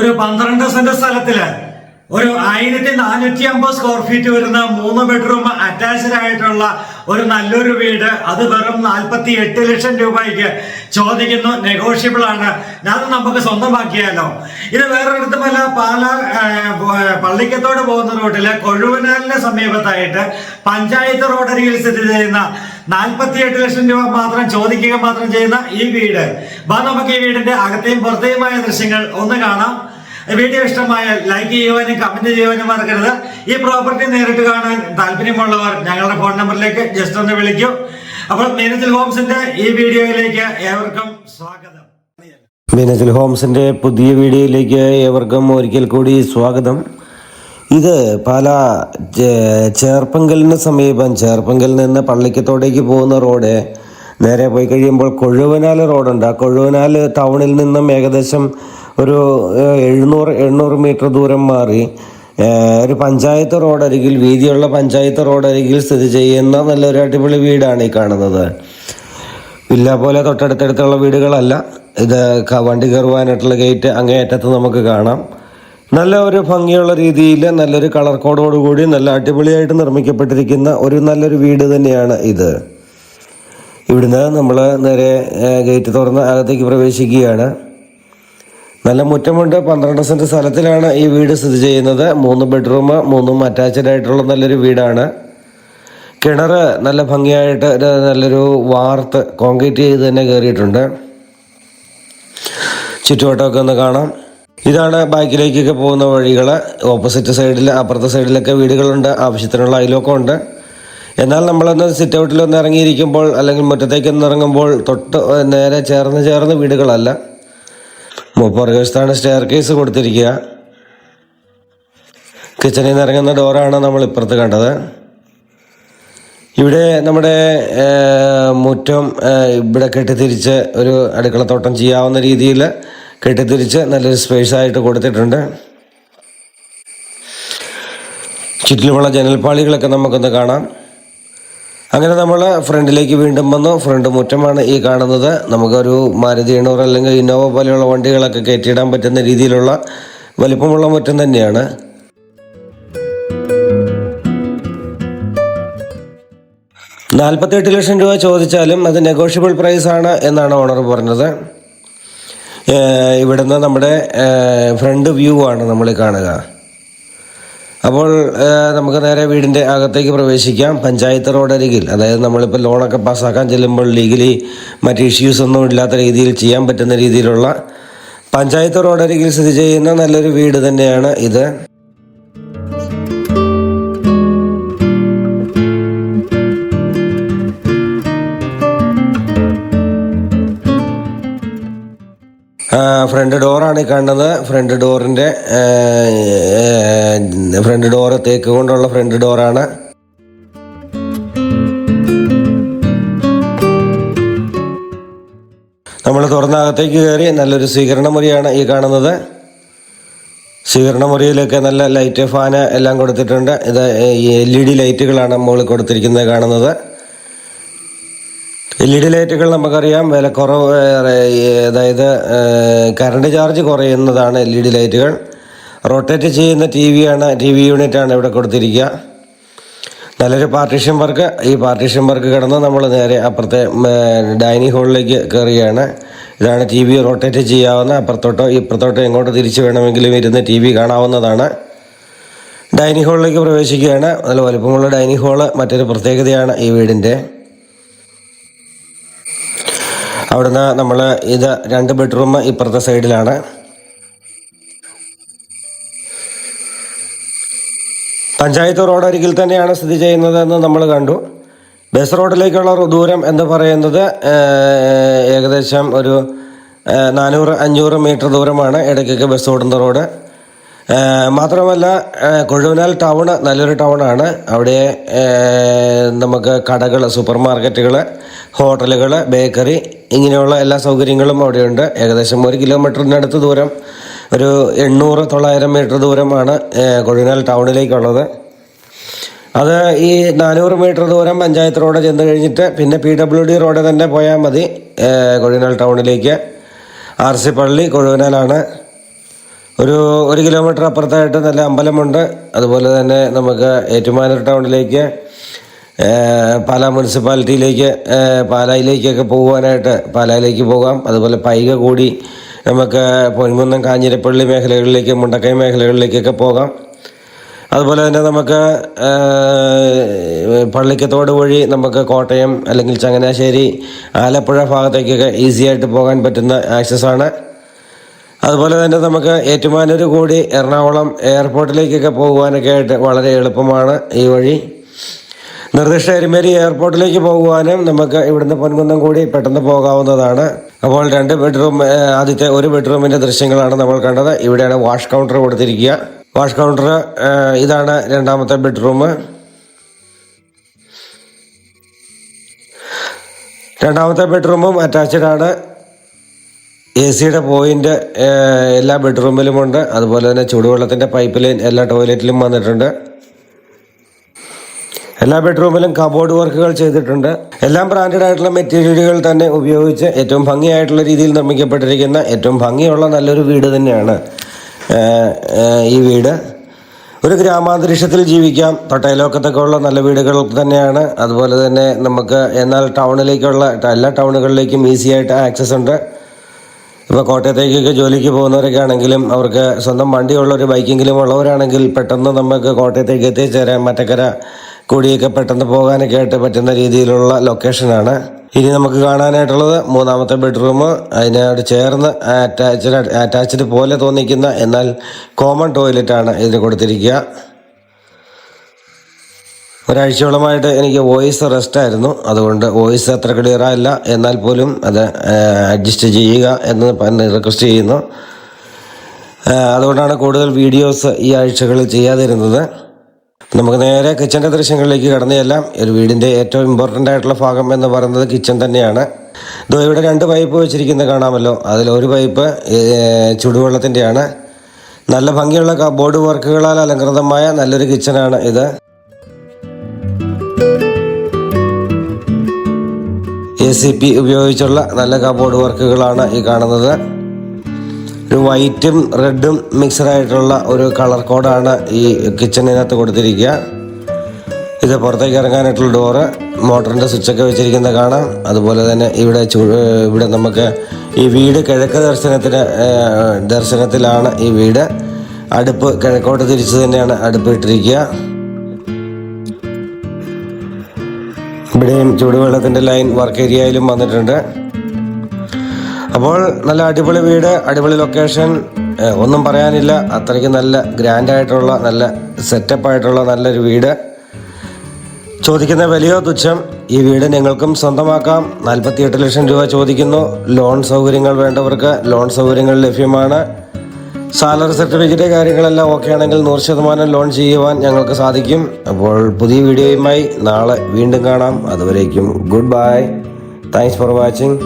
ഒരു പന്ത്രണ്ട് സെന്റ് സ്ഥലത്തിൽ ഒരു ആയിരത്തി നാനൂറ്റി അമ്പത് സ്ക്വയർ ഫീറ്റ് വരുന്ന മൂന്ന് ബെഡ്റൂം അറ്റാച്ച്ഡ് ആയിട്ടുള്ള ഒരു നല്ലൊരു വീട്. അത് വെറും നാൽപ്പത്തി എട്ട് ലക്ഷം രൂപയ്ക്ക് ചോദിക്കുന്നു. നെഗോഷ്യബിൾ ആണ്. അത് നമുക്ക് സ്വന്തമാക്കിയാലോ? ഇത് വേറൊരിടത്തുമല്ല പാല പള്ളിക്കത്തോട് പോകുന്ന റോഡിൽ കൊഴുവനാലിന് സമീപത്തായിട്ട് പഞ്ചായത്ത് റോഡരികിൽ സ്ഥിതി ചെയ്യുന്ന നാൽപ്പത്തിയെട്ട് ലക്ഷം രൂപ മാത്രം ചോദിക്കുക മാത്രം ചെയ്യുന്ന ഈ വീട്. വാ നമുക്ക് ഈ വീടിന്റെ അകത്തെയും പുറത്തെയുമായ ദൃശ്യങ്ങൾ ഒന്ന് കാണാം. വീഡിയോ ഇഷ്ടമായാൽ ലൈക്ക് ചെയ്യുവാനും കമന്റ് ചെയ്യുവാനും മറക്കരുത്. ഈ പ്രോപ്പർട്ടി നേരിട്ട് കാണാൻ താല്പര്യമുള്ളവർ ഞങ്ങളുടെ ഫോൺ നമ്പറിലേക്ക് ജസ്റ്റ് ഒന്ന് വിളിക്കൂ. അപ്പോൾ മീനത്തിൽ ഹോംസിന്റെ ഈ വീഡിയോയിലേക്ക് ഏവർക്കും സ്വാഗതം. മീനത്തിൽ ഹോംസിന്റെ പുതിയ വീഡിയോയിലേക്ക് ഏവർക്കും ഒരിക്കൽ കൂടി സ്വാഗതം. ഇത് പല ചേർപ്പങ്കലിന് സമീപം ചേർപ്പങ്കലിൽ നിന്ന് പള്ളിക്കത്തോടേക്ക് പോകുന്ന റോഡ് നേരെ പോയി കഴിയുമ്പോൾ കൊഴുവനാൽ റോഡുണ്ട്. ആ കൊഴുവനാൽ ടൗണിൽ നിന്നും ഏകദേശം ഒരു എഴുന്നൂറ് എണ്ണൂറ് മീറ്റർ ദൂരം മാറി ഒരു പഞ്ചായത്ത് റോഡരികിൽ വീതിയുള്ള പഞ്ചായത്ത് റോഡരികിൽ സ്ഥിതി ചെയ്യുന്ന നല്ലൊരു അടിപൊളി വീടാണ് ഈ കാണുന്നത്. വില്ല പോലെ തൊട്ടടുത്തടുത്തുള്ള വീടുകളല്ല. ഇത് വണ്ടി കയറുവാനായിട്ടുള്ള ഗേറ്റ് അങ്ങേയറ്റത്ത് നമുക്ക് കാണാം. നല്ല ഒരു ഭംഗിയുള്ള രീതിയിൽ നല്ലൊരു കളർ കോഡോടുകൂടി നല്ല അടിപൊളിയായിട്ട് നിർമ്മിക്കപ്പെട്ടിരിക്കുന്ന ഒരു നല്ലൊരു വീട് തന്നെയാണ് ഇത്. ഇവിടുന്ന് നമ്മൾ നേരെ ഗേറ്റ് തുറന്ന് അകത്തേക്ക് പ്രവേശിക്കുകയാണ്. നല്ല മുറ്റമുണ്ട്. പന്ത്രണ്ട് സെന്റ് സ്ഥലത്തിലാണ് ഈ വീട് സ്ഥിതി ചെയ്യുന്നത്. മൂന്ന് ബെഡ്റൂം മൂന്നും അറ്റാച്ച്ഡ് ആയിട്ടുള്ള നല്ലൊരു വീടാണ്. കിണർ നല്ല ഭംഗിയായിട്ട് നല്ലൊരു വാർത്ത് കോൺക്രീറ്റ് ചെയ്ത് തന്നെ കയറിയിട്ടുണ്ട്. ചുറ്റുവട്ടമൊക്കെ ഒന്ന് കാണാം. ഇതാണ് ബാക്കിലേക്കൊക്കെ പോകുന്ന വഴികൾ ഓപ്പോസിറ്റ് സൈഡിൽ അപ്പുറത്തെ സൈഡിലൊക്കെ വീടുകളുണ്ട്. ആവശ്യത്തിനുള്ള അയലൊക്കെ ഉണ്ട്. എന്നാൽ നമ്മളൊന്ന് സിറ്റ് ഔട്ടിൽ ഒന്ന് ഇറങ്ങിയിരിക്കുമ്പോൾ അല്ലെങ്കിൽ മുറ്റത്തേക്കൊന്ന് ഇറങ്ങുമ്പോൾ തൊട്ട് നേരെ ചേർന്ന് ചേർന്ന് വീടുകളല്ല. പുറകുവശത്താണ് സ്റ്റെയർ കേസ് കൊടുത്തിരിക്കുക. കിച്ചണിൽ നിന്ന് ഇറങ്ങുന്ന ഡോറാണ് നമ്മൾ ഇപ്പുറത്ത് കണ്ടത്. ഇവിടെ നമ്മുടെ മുറ്റം ഇവിടെ കെട്ടിത്തിരിച്ച് ഒരു അടുക്കളത്തോട്ടം ചെയ്യാവുന്ന രീതിയിൽ കെട്ടിത്തിരിച്ച് നല്ലൊരു സ്പേസ് ആയിട്ട് കൊടുത്തിട്ടുണ്ട്. ചുറ്റിലുമുള്ള ജനൽപ്പാളികളൊക്കെ നമുക്കൊന്ന് കാണാം. അങ്ങനെ നമ്മൾ ഫ്രണ്ടിലേക്ക് വീണ്ടും വന്നു. ഫ്രണ്ട് മുറ്റമാണ് ഈ കാണുന്നത്. നമുക്കൊരു മാരുതി എണ്ണൂറ് അല്ലെങ്കിൽ ഇന്നോവ പോലെയുള്ള വണ്ടികളൊക്കെ കയറ്റിയിടാൻ പറ്റുന്ന രീതിയിലുള്ള വലിപ്പമുള്ള മുറ്റം തന്നെയാണ്. നാൽപ്പത്തെട്ട് ലക്ഷം രൂപ ചോദിച്ചാലും അത് നെഗോഷ്യബിൾ പ്രൈസ് ആണ് എന്നാണ് ഓണർ പറഞ്ഞത്. ഇവിടുന്ന് നമ്മുടെ ഫ്രണ്ട് വ്യൂ ആണ് നമ്മൾ കാണുക. അപ്പോൾ നമുക്ക് നേരെ വീടിന്റെ അകത്തേക്ക് പ്രവേശിക്കാം. പഞ്ചായത്ത് റോഡ് അരികിൽ. അതായത് നമ്മളിപ്പോൾ ലോണൊക്കെ പാസ്സാക്കാൻ ചെല്ലുമ്പോൾ ലീഗലി മറ്റ് ഇഷ്യൂസ് ഒന്നും ഇല്ലാത്ത രീതിയിൽ ചെയ്യാൻ പറ്റുന്ന രീതിയിലുള്ള പഞ്ചായത്ത് റോഡ് അരികിൽ സ്ഥിതി ചെയ്യുന്ന നല്ലൊരു വീട് തന്നെയാണ് ഇത്. ഫ്രണ്ട് ഡോറാണ് ഈ കാണുന്നത്. ഫ്രണ്ട് ഡോറിന്റെ ഫ്രണ്ട് ഡോറ് തേക്ക് കൊണ്ടുള്ള ഫ്രണ്ട് ഡോറാണ് നമ്മൾ തുറന്നകത്തേക്ക് കയറി നല്ലൊരു സ്വീകരണ മുറിയാണ് ഈ കാണുന്നത്. സ്വീകരണ മുറിയിലൊക്കെ നല്ല ലൈറ്റ് ഫാന് എല്ലാം കൊടുത്തിട്ടുണ്ട്. ഇത് എൽ ഇ ഡി ലൈറ്റുകളാണ് മുകളിൽ കൊടുത്തിരിക്കുന്നത് കാണുന്നത്. എൽ ഇ ഡി ലൈറ്റുകൾ നമുക്കറിയാം. വില കുറവ് ഏഹ്, അതായത് കറണ്ട് ചാർജ് കുറയുന്നതാണ് എൽ ഇ ഡി ലൈറ്റുകൾ റൊട്ടേറ്റ് ചെയ്യുന്ന ടി വിയാണ് ടി വി യൂണിറ്റാണ് ഇവിടെ കൊടുത്തിരിക്കുക. നല്ലൊരു പാർട്ടീഷൻ വർക്ക് ഈ പാർട്ടീഷൻ വർക്ക് കിടന്ന് നമ്മൾ നേരെ അപ്പുറത്തെ ഡൈനിങ് ഹാളിലേക്ക് കയറുകയാണ് ഇതാണ് ടി വി റൊട്ടേറ്റ് ചെയ്യാവുന്ന അപ്പുറത്തോട്ടോ ഇപ്പുറത്തോട്ടോ എങ്ങോട്ട് തിരിച്ച് വേണമെങ്കിലും ഇരുന്ന് ടി വി കാണാവുന്നതാണ്. ഡൈനിങ് ഹാളിലേക്ക് പ്രവേശിക്കുകയാണ്. നല്ല വലുപ്പമുള്ള ഡൈനിങ് ഹാൾ മറ്റൊരു പ്രത്യേകതയാണ് ഈ വീടിന്റെ അവിടുന്ന് നമ്മൾ ഇത് രണ്ട് ബെഡ്റൂം ഇപ്പുറത്തെ സൈഡിലാണ്. പഞ്ചായത്ത് റോഡ് അരികിൽ തന്നെയാണ് സ്ഥിതി ചെയ്യുന്നതെന്ന് നമ്മൾ കണ്ടു. ബസ് റോഡിലേക്കുള്ള ദൂരം എന്ന് പറയുന്നത് ഏകദേശം ഒരു നാനൂറ് അഞ്ഞൂറ് മീറ്റർ ദൂരമാണ് ഇടയ്ക്കൊക്കെ ബസ് ഓടുന്ന റോഡ്. മാത്രമല്ല കൊഴുവനാൽ ടൗൺ നല്ലൊരു ടൗണാണ്. അവിടെ നമുക്ക് കടകൾ സൂപ്പർ മാർക്കറ്റുകൾ ഹോട്ടലുകൾ ബേക്കറി ഇങ്ങനെയുള്ള എല്ലാ സൗകര്യങ്ങളും അവിടെയുണ്ട്. ഏകദേശം ഒരു കിലോമീറ്ററിനടുത്ത് ദൂരം ഒരു എണ്ണൂറ് തൊള്ളായിരം മീറ്റർ ദൂരമാണ് കൊഴുവനാൽ ടൗണിലേക്കുള്ളത്. അത് ഈ നാനൂറ് മീറ്റർ ദൂരം പഞ്ചായത്ത് റോഡ് ചെന്ന് കഴിഞ്ഞിട്ട് പിന്നെ പി ഡബ്ല്യു ഡി റോഡ് തന്നെ പോയാൽ മതി കൊഴുവനാൽ ടൗണിലേക്ക്. ആർ സി പള്ളി കൊഴുവനാലാണ്. ഒരു ഒരു കിലോമീറ്റർ അപ്പുറത്തായിട്ട് നല്ല അമ്പലമുണ്ട്. അതുപോലെ തന്നെ നമുക്ക് ഏറ്റുമാനൂർ ടൗണിലേക്ക് പാലാ മുനിസിപ്പാലിറ്റിയിലേക്ക് പാലായിലേക്കൊക്കെ പോകുവാനായിട്ട് പാലായിലേക്ക് പോകാം. അതുപോലെ പൈക കൂടി നമുക്ക് പൊന്മുന്നം കാഞ്ഞിരപ്പള്ളി മേഖലകളിലേക്ക് മുണ്ടക്കൈ മേഖലകളിലേക്കൊക്കെ പോകാം. അതുപോലെ തന്നെ നമുക്ക് പള്ളിക്കത്തോട് വഴി നമുക്ക് കോട്ടയം അല്ലെങ്കിൽ ചങ്ങനാശ്ശേരി ആലപ്പുഴ ഭാഗത്തേക്കൊക്കെ ഈസിയായിട്ട് പോകാൻ പറ്റുന്ന ആക്സസ് ആണ്. അതുപോലെ തന്നെ നമുക്ക് ഏറ്റുമാനൂർ കൂടി എറണാകുളം എയർപോർട്ടിലേക്കൊക്കെ പോകുവാനൊക്കെ ആയിട്ട് വളരെ എളുപ്പമാണ് ഈ വഴി. നിർദ്ദിഷ്ട എരുമേരി എയർപോർട്ടിലേക്ക് പോകുവാനും നമുക്ക് ഇവിടുന്ന് പൊൻകുന്നം കൂടി പെട്ടെന്ന് പോകാവുന്നതാണ്. അപ്പോൾ രണ്ട് ബെഡ്റൂം ആദ്യത്തെ ഒരു ബെഡ്റൂമിന്റെ ദൃശ്യങ്ങളാണ് നമ്മൾ കണ്ടത്. ഇവിടെയാണ് വാഷ് കൗണ്ടർ കൊടുത്തിരിക്കുക. വാഷ് കൗണ്ടർ ഇതാണ് രണ്ടാമത്തെ ബെഡ്റൂം. രണ്ടാമത്തെ ബെഡ്റൂമും അറ്റാച്ച്ഡ് ആണ്. എ സിയുടെ പോയിന്റ് എല്ലാ ബെഡ്റൂമിലുമുണ്ട് അതുപോലെ തന്നെ ചൂടുവെള്ളത്തിന്റെ പൈപ്പ് ലൈൻ എല്ലാ ടോയ്ലറ്റിലും വന്നിട്ടുണ്ട്. എല്ലാ ബെഡ്റൂമിലും കബോർഡ് വർക്കുകൾ ചെയ്തിട്ടുണ്ട്. എല്ലാം ബ്രാൻഡഡ് ആയിട്ടുള്ള മെറ്റീരിയലുകൾ തന്നെ ഉപയോഗിച്ച് ഏറ്റവും ഭംഗിയായിട്ടുള്ള രീതിയിൽ നിർമ്മിക്കപ്പെട്ടിരിക്കുന്ന ഏറ്റവും ഭംഗിയുള്ള നല്ലൊരു വീട് തന്നെയാണ് ഈ വീട്. ഒരു ഗ്രാമാന്തരീക്ഷത്തിൽ ജീവിക്കാം. തൊട്ടയിലോക്കത്തൊക്കെ ഉള്ള നല്ല വീടുകൾ തന്നെയാണ്. അതുപോലെ തന്നെ നമുക്ക് എന്നാൽ ടൗണിലേക്കുള്ള എല്ലാ ടൗണുകളിലേക്കും ഈസി ആയിട്ട് ആക്സസ് ഉണ്ട്. ഇപ്പോൾ കോട്ടയത്തേക്കൊക്കെ ജോലിക്ക് പോകുന്നവരൊക്കെ ആണെങ്കിലും അവർക്ക് സ്വന്തം വണ്ടിയുള്ള ഒരു ബൈക്കെങ്കിലും ഉള്ളവരാണെങ്കിൽ പെട്ടെന്ന് നമുക്ക് കോട്ടയത്തേക്ക് എത്തിച്ചേരാൻ മറ്റക്കര കൂടിയൊക്കെ പെട്ടെന്ന് പോകാനൊക്കെ ആയിട്ട് പറ്റുന്ന രീതിയിലുള്ള ലൊക്കേഷനാണ്. ഇനി നമുക്ക് കാണാനായിട്ടുള്ളത് മൂന്നാമത്തെ ബെഡ്റൂം അതിനോട് ചേർന്ന് അറ്റാച്ച്ഡ് അറ്റാച്ച്ഡ് പോലെ തോന്നിക്കുന്ന എന്നാൽ കോമൺ ടോയ്ലറ്റാണ് ഇതിന് കൊടുത്തിരിക്കുക. ഒരാഴ്ചയോളമായിട്ട് എനിക്ക് വോയിസ് റെസ്റ്റ് ആയിരുന്നു. അതുകൊണ്ട് വോയിസ് അത്ര ക്ലിയർ ആയില്ല. എന്നാൽ പോലും അത് അഡ്ജസ്റ്റ് ചെയ്യുക എന്ന് റിക്വസ്റ്റ് ചെയ്യുന്നു. അതുകൊണ്ടാണ് കൂടുതൽ വീഡിയോസ് ഈ ആഴ്ചകളിൽ ചെയ്യാതിരുന്നത്. നമുക്ക് നേരെ കിച്ചന്റെ ദൃശ്യങ്ങളിലേക്ക് കടന്നു ഒരു വീടിന്റെ ഏറ്റവും ഇമ്പോർട്ടന്റ് ആയിട്ടുള്ള ഭാഗം എന്ന് പറയുന്നത് കിച്ചൺ തന്നെയാണ്. ഇതോ ഇവിടെ രണ്ട് പൈപ്പ് വെച്ചിരിക്കുന്നത് കാണാമല്ലോ. അതിലൊരു പൈപ്പ് ചുടുവെള്ളത്തിന്റെയാണ് നല്ല ഭംഗിയുള്ള ബോർഡ് വർക്കുകളാൽ അലങ്കൃതമായ നല്ലൊരു കിച്ചണാണ് ഇത്. എ സി പി ഉപയോഗിച്ചുള്ള നല്ല കബോർഡ് വർക്കുകളാണ് ഈ കാണുന്നത്. ഒരു വൈറ്റും റെഡും മിക്സഡായിട്ടുള്ള ഒരു കളർ കോഡാണ് ഈ കിച്ചണിനകത്ത് കൊടുത്തിരിക്കുക. ഇത് പുറത്തേക്ക് ഇറങ്ങാനായിട്ടുള്ള ഡോറ് മോട്ടറിന്റെ സ്വിച്ചൊക്കെ വെച്ചിരിക്കുന്നത് കാണാം. അതുപോലെ തന്നെ ഇവിടെ ഇവിടെ നമുക്ക് ഈ വീട് കിഴക്ക് ദർശനത്തിന് ദർശനത്തിലാണ് ഈ വീട്. അടുപ്പ് കിഴക്കോട്ട് തിരിച്ച് തന്നെയാണ് അടുപ്പ് ഇട്ടിരിക്കുക. ഇവിടെയും ചൂടുവെള്ളത്തിന്റെ ലൈൻ വർക്ക് ഏരിയയിലും വന്നിട്ടുണ്ട്. അപ്പോൾ നല്ല അടിപൊളി വീട് അടിപൊളി ലൊക്കേഷൻ ഒന്നും പറയാനില്ല. അത്രയ്ക്ക് നല്ല ഗ്രാൻഡ് ആയിട്ടുള്ള നല്ല സെറ്റപ്പ് ആയിട്ടുള്ള നല്ലൊരു വീട്. ചോദിക്കുന്ന വിലയോ തുച്ഛം? ഈ വീട് നിങ്ങൾക്കും സ്വന്തമാക്കാം. നാൽപ്പത്തിയെട്ട് ലക്ഷം രൂപ ചോദിക്കുന്നു. ലോൺ സൗകര്യങ്ങൾ വേണ്ടവർക്ക് ലോൺ സൗകര്യങ്ങൾ ലഭ്യമാണ്. സാലറി സർട്ടിഫിക്കറ്റ് കാര്യങ്ങളെല്ലാം ഓക്കെ ആണെങ്കിൽ നൂറ് ശതമാനം ലോൺ ചെയ്യുവാൻ ഞങ്ങൾക്ക് സാധിക്കും. അപ്പോൾ പുതിയ വീഡിയോയുമായി നാളെ വീണ്ടും കാണാം. അതുവരേക്കും good bye thanks for watching